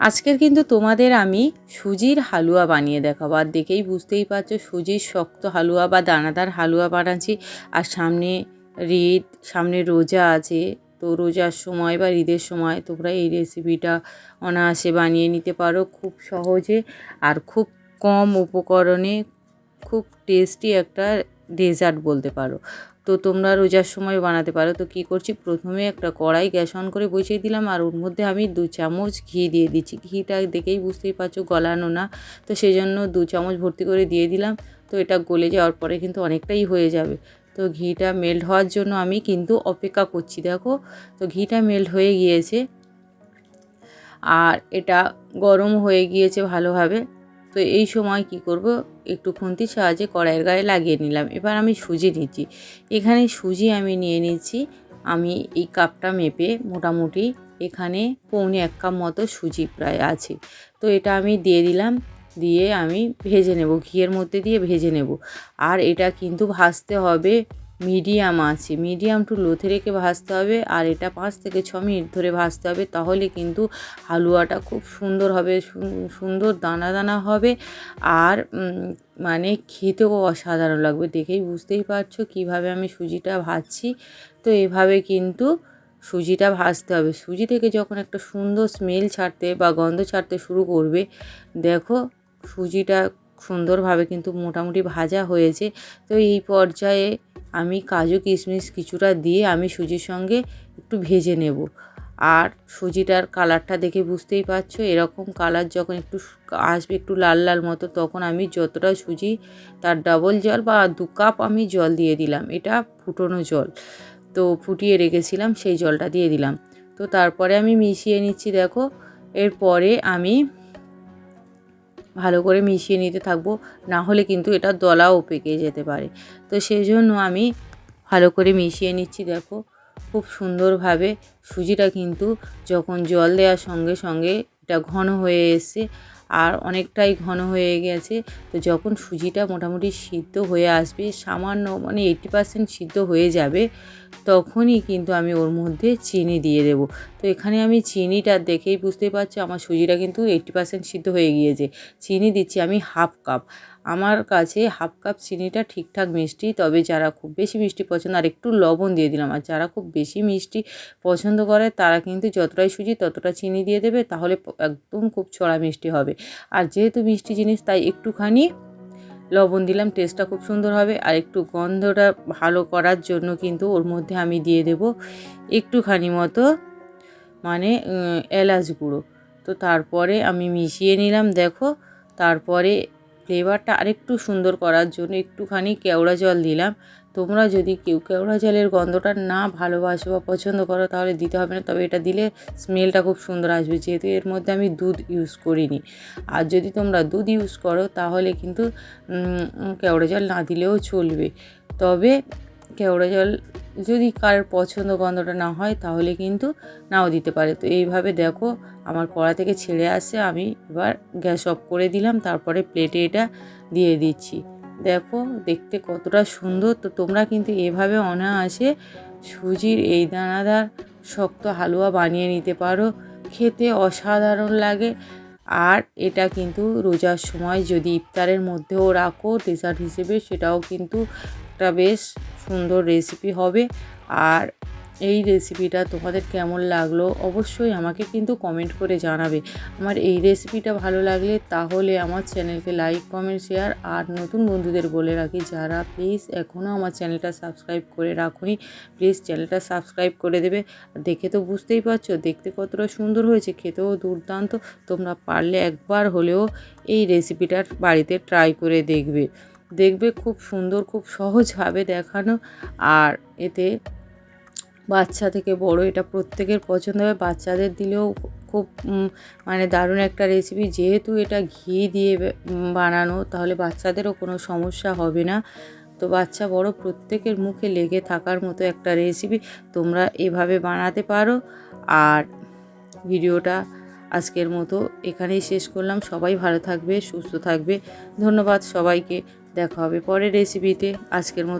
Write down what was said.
আজকের কিন্তু তোমাদের আমি সুজির হালুয়া বানিয়ে দেখাবো। আর দেখেই বুঝতেই পারছ, সুজির শক্ত হালুয়া বা দানাদার হালুয়া বানাচ্ছি। আর সামনে ঈদ সামনে রোজা আছে। তো রোজার সময় বা ঈদের সময় তোমরা এই রেসিপিটা অনায়াসে বানিয়ে নিতে পারো খুব সহজে। আর খুব কম উপকরণে খুব টেস্টি একটা ডেজার্ট বলতে পারো। তো তোমরা রোজার সময় বানাতে পারো। তো কী করছি? প্রথমে একটা কড়াই গ্যাস অন করে বসিয়ে দিলাম আর ওর মধ্যে আমি দু চামচ ঘি দিয়ে দিচ্ছি। ঘিটা দেখেই বুঝতেই পারছ গলানো না। তো সেই জন্য দু চামচ ভর্তি করে দিয়ে দিলাম। তো এটা গলে যাওয়ার পরে কিন্তু অনেকটাই হয়ে যাবে। তো ঘিটা মেল্ট হওয়ার জন্য আমি কিন্তু অপেক্ষা করছি, দেখো। তো ঘিটা মেল্ট হয়ে গিয়েছে। আর এটা গরম হয়ে গিয়েছে ভালোভাবে। তো এই সময় কি করব? একটু খুন্তির সাহায্যে কড়াইয়ের গায়ে লাগিয়ে নিলাম। এবার আমি সুজি নিচ্ছি। এখানে সুজি আমি নিয়ে নিচ্ছি। আমি এই কাপটা মেপে মোটামুটি এখানে পৌনে এক কাপ মতো সুজি প্রায় আছে। তো এটা আমি দিয়ে দিলাম। দিয়ে আমি ভেজে নেব। ঘিয়ের মধ্যে দিয়ে ভেজে নেব। আর এটা কিন্তু ভাজতে হবে মিডিয়াম আছে। মিডিয়াম টু লোতে রেখে ভাজতে হবে আর এটা পাঁচ থেকে ছ মিনিট ধরে ভাজতে হবে তাহলে কিন্তু হালুয়াটা খুব সুন্দর হবে সুন্দর দানা দানা হবে আর মানে খেতেও অসাধারণ লাগবে। দেখেই বুঝতেই পারছ কীভাবে আমি সুজিটা ভাজছি। তো এভাবে কিন্তু সুজিটা ভাজতে হবে। সুজি থেকে যখন একটা সুন্দর স্মেল ছাড়তে বা গন্ধ ছাড়তে শুরু করবে, দেখো সুজিটা সুন্দরভাবে কিন্তু মোটামুটি ভাজা হয়েছে। তো এই পর্যায়ে আমি কাজু কিশমিশ কিছুটা দিয়ে আমি সুজির সঙ্গে একটু ভেজে নেব। আর সুজিটার কালারটা দেখে বুঝতেই পারছ, এরকম কালার যখন একটু আসবে একটু লাল লাল মতো, তখন আমি যতটা সুজি, তার ডাবল জল বা দু কাপ আমি জল দিয়ে দিলাম। এটা ফুটোনো জল। তো ফুটিয়ে রেখেছিলাম, সেই জলটা দিয়ে দিলাম। তো তারপরে আমি মিশিয়ে নিচ্ছি, দেখো। এরপরে আমি ভালো করে মিশিয়ে নিতে থাকব, না হলে কিন্তু এটা দলাও পেকে যেতে পারে। তো সেই জন্য আমি ভালো করে মিশিয়ে নিচ্ছি, দেখো। খুব সুন্দরভাবে সুজিটা কিন্তু যখন জল দেওয়ার সঙ্গে সঙ্গে এটা ঘন হয়ে এসছে আর অনেকটাই ঘন হয়ে গেছে। তো যখন সুজিটা মোটামুটি সিদ্ধ হয়ে আসবে, সামান্য মানে এইটি পার্সেন্ট সিদ্ধ হয়ে যাবে, তখনই কিন্তু আমি ওর মধ্যে চিনি দিয়ে দেবো। তো এখানে আমি চিনিটা দেখেই বুঝতে পারছি, আমার সুজিটা কিন্তু এইটি পার্সেন্ট সিদ্ধ হয়ে গিয়েছে। চিনি দিচ্ছি আমি হাফ কাপ আমার কাছে হাফ কাপ চিনিটা ঠিকঠাক মিষ্টি, তবে যারা খুব বেশি মিষ্টি পছন্দ, আর একটু লবণ দিয়ে দিলাম। আর যারা খুব বেশি মিষ্টি পছন্দ করে, তারা কিন্তু যতটাই সুজি ততটা চিনি দিয়ে দেবে, তাহলে একদম খুব ছড়া মিষ্টি হবে। আর যেহেতু মিষ্টি জিনিস, তাই একটুখানি লবণ দিলাম টেস্টটা খুব সুন্দর হবে। আর একটু গন্ধটা ভালো করার জন্য কিন্তু ওর মধ্যে আমি দিয়ে দেব একটুখানি মতো মানে এলাচ গুঁড়ো। তো তারপরে আমি মিশিয়ে নিলাম, দেখো। তারপরে ফ্লেভারটা আরেকটু সুন্দর করার জন্য একটুখানি কেওড়া জল দিলাম। তোমরা যদি কেউ কেওড়া জলের গন্ধটা না ভালোবাসো বা পছন্দ করো, তাহলে দিতে হবে না। তবে এটা দিলে স্মেলটা খুব সুন্দর আসবে। যেহেতু এর মধ্যে আমি দুধ ইউজ করিনি। আর যদি তোমরা দুধ ইউজ করো, তাহলে কিন্তু কেওড়া জল না দিলেও চলবে। তবে কেওড়া জল যদি কারোর পছন্দ গন্ধটা না হয়, তাহলে কিন্তু নাও দিতে পারে। তো এইভাবে দেখো, আমার কড়া থেকে ছেড়ে আসে আমি এবার গ্যাস অফ করে দিলাম, তারপরে প্লেটে এটা দিয়ে দিচ্ছি। দেখো, দেখতে কতটা সুন্দর। তো তোমরা কিন্তু এভাবে অনায়াসে সুজির এই দানাদার শক্ত হালুয়া বানিয়ে নিতে পারো। খেতে অসাধারণ লাগে। আর এটা কিন্তু রোজার সময় যদি ইফতারের মধ্যেও রাখো ডেজার্ট হিসেবে সেটাও কিন্তু একটা বেশ সুন্দর রেসিপি হবে। আর এই রেসিপিটা তোমাদের কেমন লাগল অবশ্যই আমাকে কিন্তু কমেন্ট করে জানাবে। আমার এই রেসিপিটা ভালো লাগলে তাহলে আমার চ্যানেলকে লাইক কমেন্ট শেয়ার আর নতুন বন্ধুদের বলে রাখি যারা প্লিজ এখনও আমার চ্যানেলটা সাবস্ক্রাইব করে রাখুনি প্লিজ চ্যানেলটা সাবস্ক্রাইব করে দেবে। দেখে তো বুঝতেই পারছ দেখতে কতটা সুন্দর হয়েছে, খেতেও দুর্দান্ত। তোমরা পারলে একবার হলেও এই রেসিপিটার বাড়িতে ট্রাই করে দেখবে। দেখবে খুব সুন্দর, খুব সহজভাবে দেখানো। আর এতে বাচ্চা থেকে বড়, এটা প্রত্যেকের পছন্দ হবে। বাচ্চাদের দিলেও খুব মানে দারুণ একটা রেসিপি যেহেতু এটা ঘি দিয়ে বানানো, তাহলে বাচ্চাদেরও কোনো সমস্যা হবে না। তো বাচ্চা বড় প্রত্যেকের মুখে লেগে থাকার মতো একটা রেসিপি তোমরা এভাবে বানাতে পারো। আর ভিডিওটা আজকের মতো এখানেই শেষ করলাম। সবাই ভালো থাকবে, সুস্থ থাকবে। ধন্যবাদ সবাইকে। দেখা হবে পরের রেসিপিতে আজকের মতো